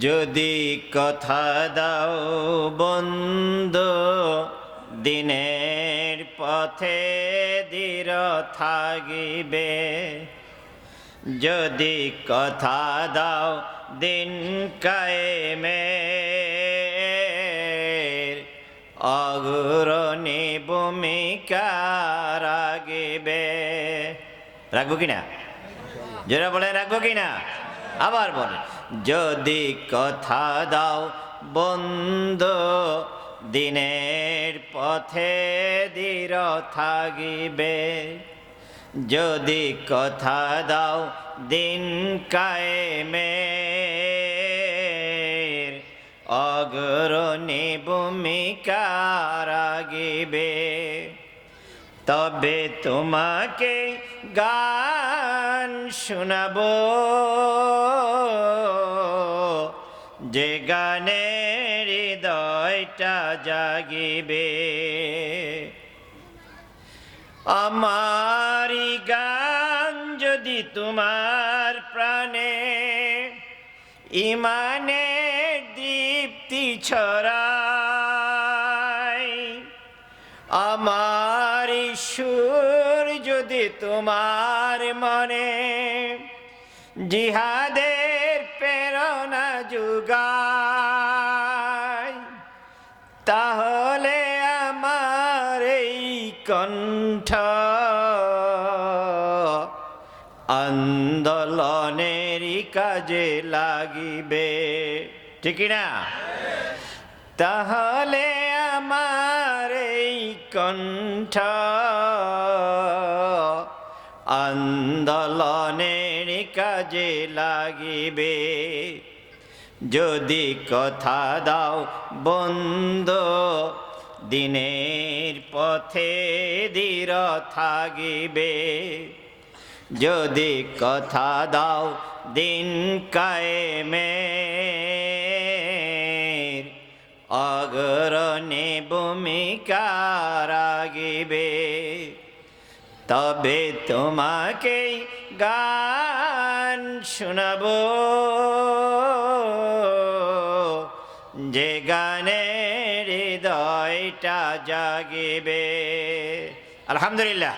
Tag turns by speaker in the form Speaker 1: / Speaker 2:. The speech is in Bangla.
Speaker 1: যদি কথা দাও বন্ধু, দিনের পথে দৃঢ় থাকিবে। যদি কথা দাও দিন কায়েমে অগ্রণী ভূমিকা রাগিবে। রাখব কিনা যারা বলে রাখব কিনা আবার বলে যদি কথা দাও বন্ধ, দিনের পথে দৃঢ় থাকিবে যদি কথা দাও দিন কায়েমে অগ্রণী ভূমিকা রাগিবে তবে তোমাকে গান শোনাবো। যে গানে হৃদয়টা জাগিবে আমারি গান যদি তোমার প্রাণে ইমানে দীপ্তি ছড়ায় আমার সুর যদি তোমার মনে জিহাদের যুগায় তাহলে আমার এই কণ্ঠ আন্দোলনের কাজে লাগিবে। ঠিক না? তাহলে আমার এই কণ্ঠ আন্দোলনের কাজে লাগিবে। যদি কথা দাও বন্ধ, দিনের পথে দৃঢ় থাকিবে। যদি কথা দাও দিন কায়েমে অগ্রণী ভূমিকা রাগিবে। তবে তোমাকে গান শোনাবো। যে গানে হৃদয়টা জাগিবে। আলহামদুলিল্লাহ।